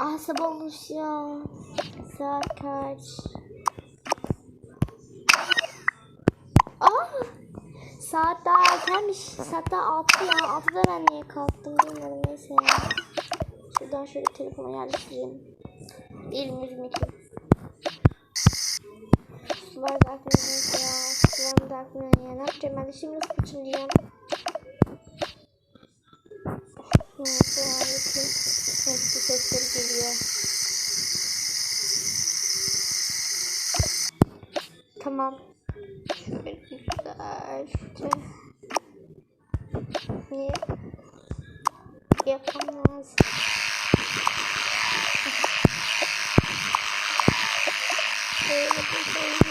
Ah sabah olmuş ya. Saat kaç? Ah! Saat daha erkenmiş. Saat daha 6 ya. 6'da ben niye kalktım bilmiyorum neyse. Şuradan şöyle telefonu yerleştireyim. 2022. Sular da neyse ya. Sular da. Ne yapacağım ben de şimdi nasıl kaçınacağım? Niye? Yapamaz. Böyle bir şey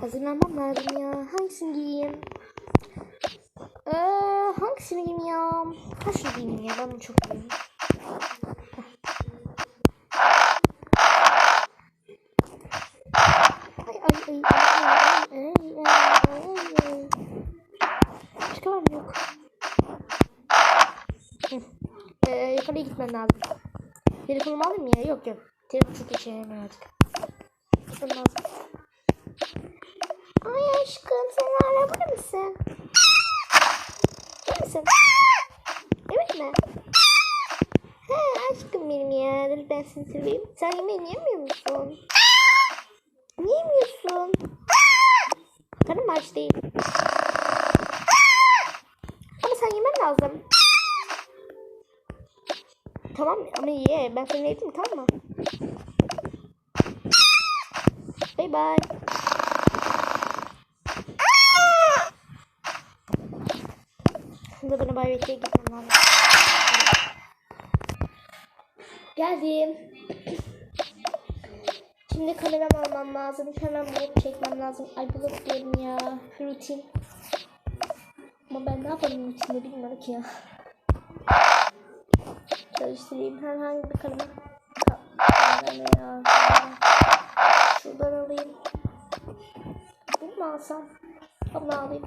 Hazırlanmam lazım ya. Hangisini giyeyim? Ee, hangisini giyeyim ya? Ha şunu giyeyim ya. Ben bunu çok giyeyim. Başka var mı? Yok. ee, yukarıya gitmem lazım. Telefonumu alayım mı ya? Yok yok. Telefon çok işe yaramıyor artık. Ay aşkım sen hala burada mısın? Burada mısın? Evet mi? He aşkım benim ya. Dur ben seni seveyim. Sen yemeğini yemiyor musun? Niye yemiyorsun? Karnım aç değil. Ama sen yemen lazım. Tamam ama ye. Ben seni yedim tamam mı? Bye bye. Şimdi bana Bayvet'e gitmem lazım. Geldim. Şimdi kameramı almam lazım. Hemen bulup çekmem lazım. Ay bulup diyorum ya. Rutin. Ama ben ne yapalım rutinde bilmiyorum ki ya. Çalıştırayım. Herhangi bir ya. Şuradan alayım. Bunu mu alsam? Bunu alayım.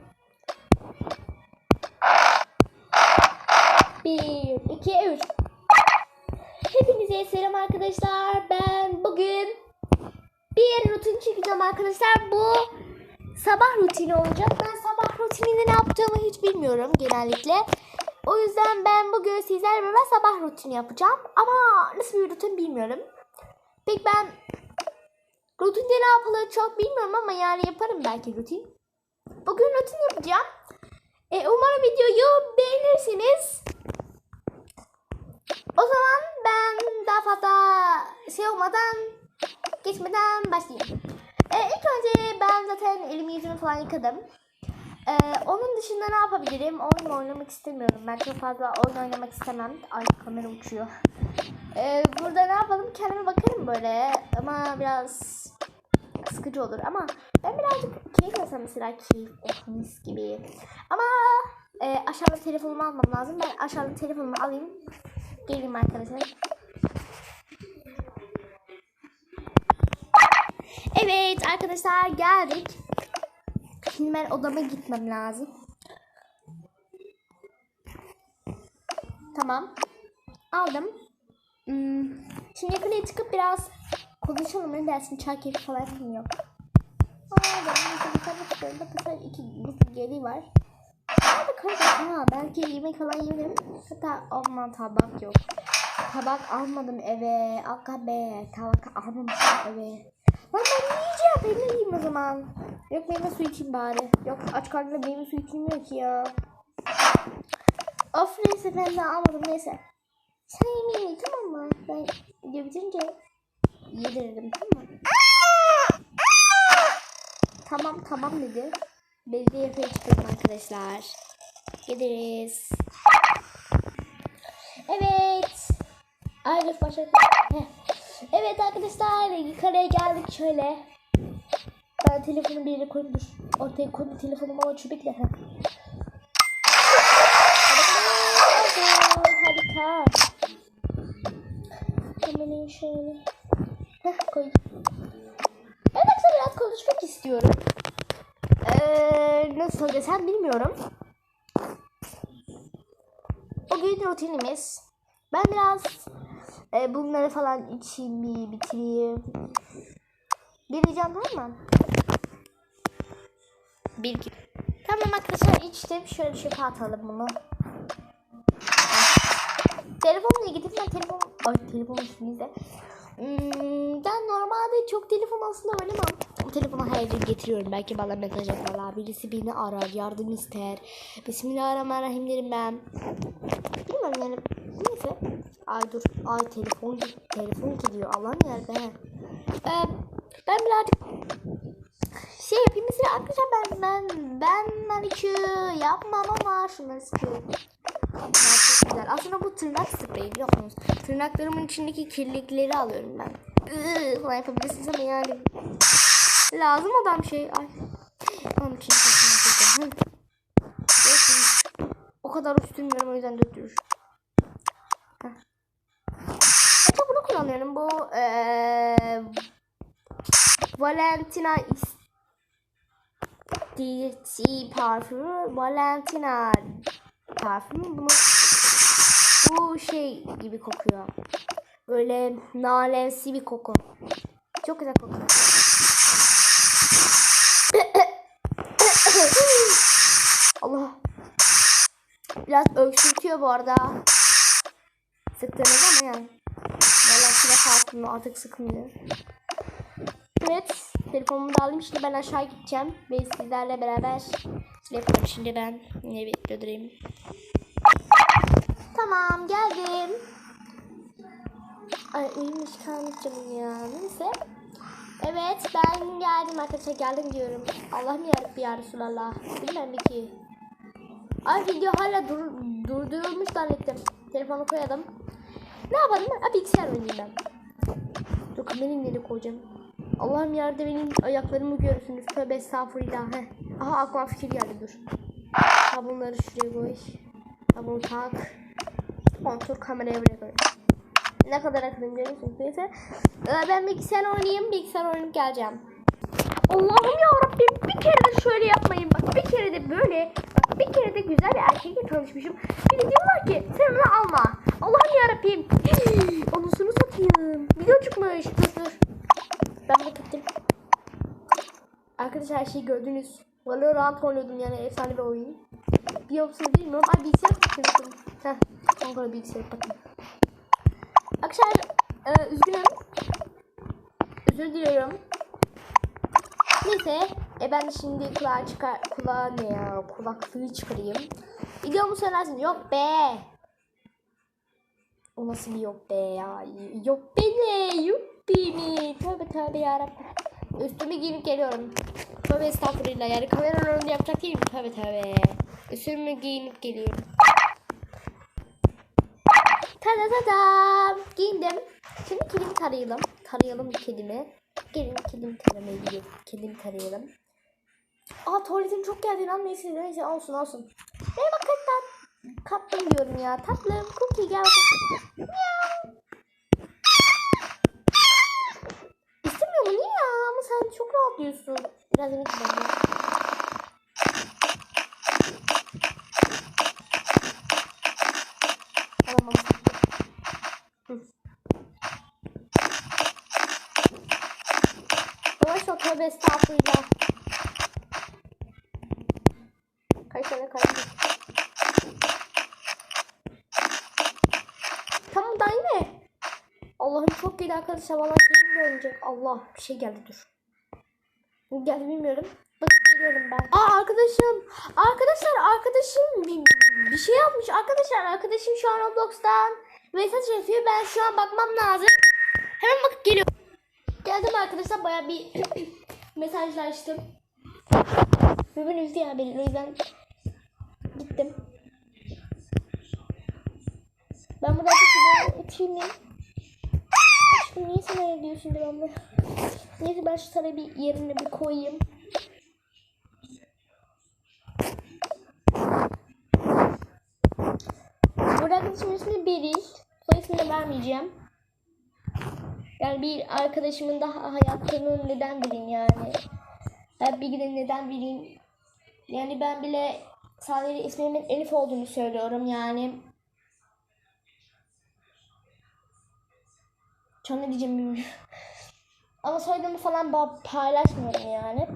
Bir, iki, üç. Hepinize selam arkadaşlar. Ben bugün bir rutin çekeceğim arkadaşlar. Bu sabah rutini olacak. Ben sabah rutininde ne yaptığımı hiç bilmiyorum genellikle. O yüzden ben bugün sizlerle beraber sabah rutini yapacağım. Ama nasıl bir rutin bilmiyorum. Peki ben rutinde ne yapılır çok bilmiyorum ama yani yaparım belki rutin. Bugün rutin yapacağım. E, umarım videoyu beğenirsiniz. O zaman ben daha fazla şey olmadan geçmeden başlayayım. Ee, ilk önce ben zaten elimi yüzümü falan yıkadım. Ee, onun dışında ne yapabilirim? Oyun oynamak istemiyorum. Ben çok fazla oyun oynamak istemem. Ay kamera uçuyor. Ee, burada ne yapalım? Kendime bakarım böyle. Ama biraz sıkıcı olur. Ama ben birazcık keyif alsam mesela keyif. Oh mis gibi. Ama e, aşağıda telefonumu almam lazım. Ben aşağıda telefonumu alayım. Geleyim arkadaşlar. Evet arkadaşlar geldik. Şimdi ben odama gitmem lazım. Tamam. Aldım. Hmm. Şimdi yukarıya çıkıp biraz konuşalım. Ne dersin? Çay keyfi falan yok. Aa, ben yukarıda çıkıyorum. Bakın sadece iki bu geri var. Nerede kardeşim? Ha, belki yemek falan yiyebilirim. Hatta aman tabak yok. Tabak almadım eve. Be. Tabak almamışım eve. Lan ben ne yiyeceğim? Ne yiyeyim o zaman? Yok meyve suyu içeyim bari. Yok aç karnına meyve suyu içilmiyor ki ya. Of neyse ben de almadım neyse. Sen yemeğini ye, tamam mı? Ben video bitince yediririm tamam mı? Tamam tamam dedi. Belediye yapıya çıkalım arkadaşlar. Gideriz. Evet. Ay dur başladı. Heh. Evet arkadaşlar yukarıya geldik şöyle. Ben telefonu bir yere koyayım dur. Ortaya koyayım telefonumu ama çubukla. Hadi harika. Hemen şöyle. Heh koy. Ben aslında biraz konuşmak istiyorum. Ee, nasıl desem bilmiyorum. Bugün rutinimiz. Ben biraz e, bunları falan içeyim bir bitireyim. Bir diyeceğim tamam mı? Bir iki. Tamam arkadaşlar içtim. Şöyle çöpe atalım bunu. Telefonla gidip ben telefon... Ay telefon üstümüzde. Hmm, ben normalde çok telefon aslında oynamam. Telefonu her yere getiriyorum. Belki bana mesaj atarlar. Birisi beni arar, yardım ister. Bismillahirrahmanirrahim derim ben. Bilmiyorum yani. Neyse. Ay dur. Ay telefon telefon gidiyor. Allah'ım yerde. Ee, ben birazcık şey arkadaşlar ben ben ben manikür yapmam ama şunları sıkıyorum. Çok güzel. Aslında bu tırnak spreyi biliyor musunuz? Tırnaklarımın içindeki kirlilikleri alıyorum ben. Iıı yapabilirsiniz ama yani lazım olan şey. Ay. Onun için O kadar üstünlerim o yüzden döktürür. Hatta bunu kullanıyorum. Bu eee Valentina DC parfümü Valentina parfümü bunu bu şey gibi kokuyor. Böyle nalensi bir koku. Çok güzel kokuyor. Allah. Biraz öksürtüyor bu arada. Sıktığınız ama yani. Valentina parfümü artık sıkmıyor. Evet. Telefonumu da alayım. Şimdi ben aşağı gideceğim. Ve sizlerle beraber yapalım. Şimdi ben yine bekliyor durayım. Tamam geldim. Ay uyumuş kalmış canım ya. Neyse. Evet ben geldim arkadaşlar geldim diyorum. Allah'ım yarabbim ya Resulallah. Bilmem ki. Ay video hala dur, durdurulmuş zannettim. Telefonu koyalım. Ne yapalım? Ha, bilgisayar oynayayım ben. Dur kamerayı nereye koyacağım? Allah'ım yardım benim ayaklarımı görürsünüz. Tövbe estağfurullah. Heh. Aha aklıma fikir geldi dur. Ha bunları şuraya koy. Ha bunu tak. Kontrol kameraya buraya koy. Ne kadar akıllım görüyorsunuz. Neyse. Ee, ben bilgisayar oynayayım. Bilgisayar oynayıp geleceğim. Allah'ım ya Rabbim bir kere de şöyle yapmayın. Bak bir kere de böyle. Bak bir kere de güzel bir erkekle tanışmışım. Bir de diyorlar ki sen onu alma. Allah'ım ya Rabbim. Anasını satayım. Video çıkmış. Dur dur. Ben bunu gittim. Arkadaşlar her şeyi gördünüz. Valorant oynuyordum yani efsane bir oyun. Bir opsiyon bilmiyorum. Ay bilgisayar bakıyorum. Heh. Sonra bilgisayar bakın. Arkadaşlar e, üzgünüm. Özür diliyorum. Neyse. E ben de şimdi kulağı çıkar... Kulağı ne ya? Kulaklığı çıkarayım. Videomu söylersin. Yok be. O nasıl bir yok be ya? Yok be ne? Yuppi mi? Tövbe tövbe yarabbim. Üstümü giyinip geliyorum. Tövbe estağfurullah. Yani kameranın önünde yapacak değilim. Tövbe tövbe. Üstümü giyinip geliyorum. Tada tada. Giyindim. Şimdi kedimi tarayalım. Tarayalım kedimi. Gelin kedimi gidiyorum. Kedimi tarayalım. Aa tuvaletim çok geldi lan neyse neyse olsun olsun. Merhaba katlan. Kaptım diyorum ya. Tatlım cookie gel. Miau. İstemiyor mu niye ya? Ama rahatlıyorsun. Biraz yemek yiyelim. Tamam. Yavaş ol tövbe estağfurullah. Kaç tane kaç Tamam daha yine. Allah'ım çok değil arkadaşlar. Valla gözüm dönecek. Allah bir şey geldi dur. Geldi bilmiyorum. Bak geliyorum ben. Aa arkadaşım. Arkadaşlar arkadaşım bir, bir şey yapmış. Arkadaşlar arkadaşım şu an Roblox'tan mesaj yazıyor. Ben şu an bakmam lazım. Hemen bakıp geliyorum. Geldim arkadaşlar baya bir mesajlaştım. Ben üzdü beni. O yüzden gittim. Ben burada bir ya. Aşkım niye sen öyle diyorsun devamlı? Neyse ben şu sarayı bir yerine bir koyayım. Burada arkadaşımın ismi Beril. Soy ismini vermeyeceğim. Yani bir arkadaşımın daha hayatını neden bileyim yani. Ben bir gün neden bileyim. Yani ben bile sadece ismimin Elif olduğunu söylüyorum yani. Çok ne diyeceğim bilmiyorum. Ama soyadımı falan paylaşmıyorum yani.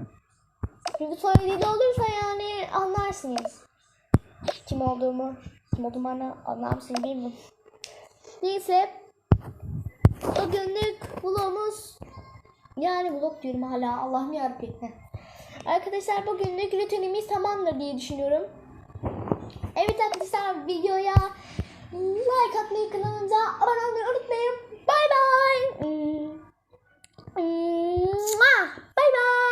Çünkü soyadı olursa yani anlarsınız. Kim olduğumu, kim olduğumu anla- anlar mısınız bilmiyorum. Neyse. Bugünlük vlogumuz yani vlog diyorum hala Allah'ım yarabbim. Arkadaşlar bugünlük rutinimiz tamamdır diye düşünüyorum. Evet arkadaşlar videoya like atmayı kanalımıza abone olmayı unutmayın. 拜拜嗯嗯啊拜拜